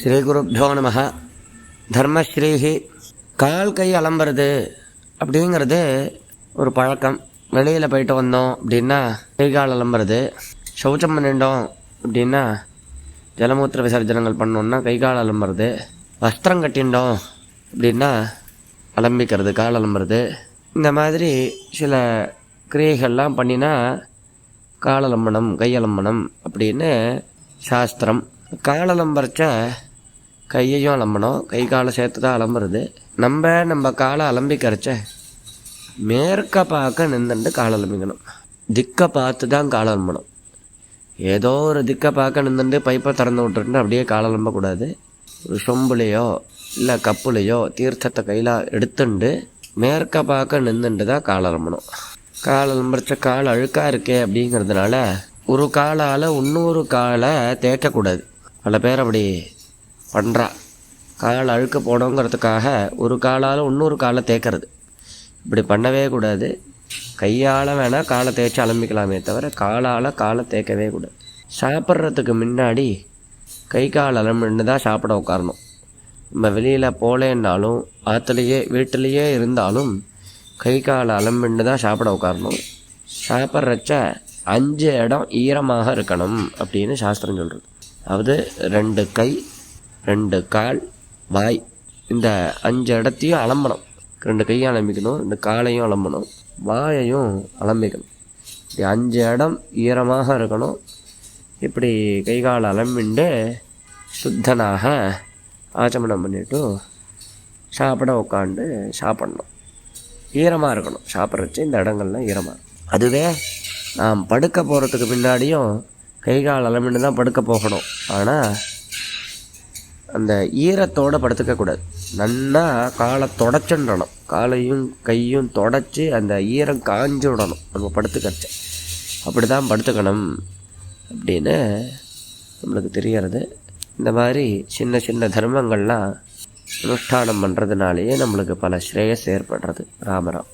ஸ்ரீ ஸ்ரீகுருப்போ நம தர்மஸ்ரீஹி கால் கை அலம்புறது அப்படிங்கிறது ஒரு பழக்கம். வெளியில் போயிட்டு வந்தோம் அப்படின்னா கை கால் அலம்புறது. சௌச்சம் பண்ணிட்டோம் அப்படின்னா ஜலமூத்திர விசர்ஜனங்கள் பண்ணோம்னா கை கால் அலம்புறது. வஸ்திரம் கட்டிண்டோம் அப்படின்னா அலம்பிக்கிறது கால் அலம்புறது. இந்த மாதிரி சில கிரியைகள்லாம் பண்ணினா காலலம்பனம் கையலம்பனம் அப்படின்னு சாஸ்திரம். காலலம்பரைச்ச கையையும் அலம்பணும். கை காலை சேர்த்து தான் அலம்புறது. நம்ம நம்ம காலை அலம்பிக்கிறச்ச மேற்க பார்க்க நின்றுட்டு கால் அலம்பிக்கணும். திக்கை பார்த்து தான் காலை அலம்பணும். ஏதோ ஒரு திக்கை பார்க்க நின்றுட்டு பைப்பை திறந்து விட்டுட்டு அப்படியே காலை அலம்பக்கூடாது. ஒரு சொம்புலையோ இல்லை கப்புலையோ தீர்த்தத்தை கையில் எடுத்துண்டு மேற்க பார்க்க நின்றுட்டு தான் கால் அலம்பணும். கால் அலம்புறச்ச கால் அழுக்காக இருக்கே அப்படிங்கிறதுனால ஒரு காலால் இன்னொரு காலை தேய்க்கக்கூடாது. பல பேர் அப்படி பண்ணுறா கால் அழுக்க போனோங்கிறதுக்காக ஒரு காலால் இன்னொரு காலை தேய்க்கிறது. இப்படி பண்ணவே கூடாது. கையால் வேணால் காலை தேய்ச்சி அலம்பிக்கலாமே தவிர காலால் காலை தேய்க்கவே கூடாது. சாப்பிட்றதுக்கு முன்னாடி கை கால் அலம்பின்னு தான் சாப்பிட உட்காரணும். நம்ம வெளியில் போலேன்னாலும் ஆற்றுலையே வீட்டிலையே இருந்தாலும் கை கால் அலம்பின்னு தான் சாப்பிட உட்காரணும். சாப்பிட்றச்ச அஞ்சு இடம் ஈரமாக இருக்கணும் அப்படின்னு சாஸ்திரம் சொல்கிறது அதாவது ரெண்டு கை ரெண்டு கால் வாய். இந்த அஞ்சு இடத்தையும் அலம்பணும். ரெண்டு கையும் அலம்பிக்கணும் ரெண்டு காலையும் அலம்பணும் வாயையும் அலம்பிக்கணும். இப்படி அஞ்சு இடம் ஈரமாக இருக்கணும். இப்படி கை கால் அலம்பிண்டு சுத்தனாக ஆச்சமனம் பண்ணிவிட்டு சாப்பிட உட்காந்து சாப்பிட்ணும். ஈரமாக இருக்கணும். சாப்பிட்றச்சு இந்த இடங்கள்லாம் ஈரமாக அதுவே நாம் படுக்க போகிறதுக்கு பின்னாடியும் கை கால் அலமின்னு தான் படுக்க போகணும். ஆனால் அந்த ஈரத்தோடு படுத்துக்கக்கூடாது நன்னா காலை தொடச்சுடணும். காலையும் கையும் தொடச்சி அந்த ஈரம் காஞ்சி விடணும் நம்ம படுத்துக்கச்ச அப்படி தான் படுத்துக்கணும். அப்படின்னு நம்மளுக்கு தெரியறது இந்த மாதிரி சின்ன சின்ன தர்மங்கள்லாம் அனுஷ்டானம் பண்ணுறதுனாலேயே நம்மளுக்கு பல ஸ்ரேயஸ் ஏற்படுறது. ராமராம்.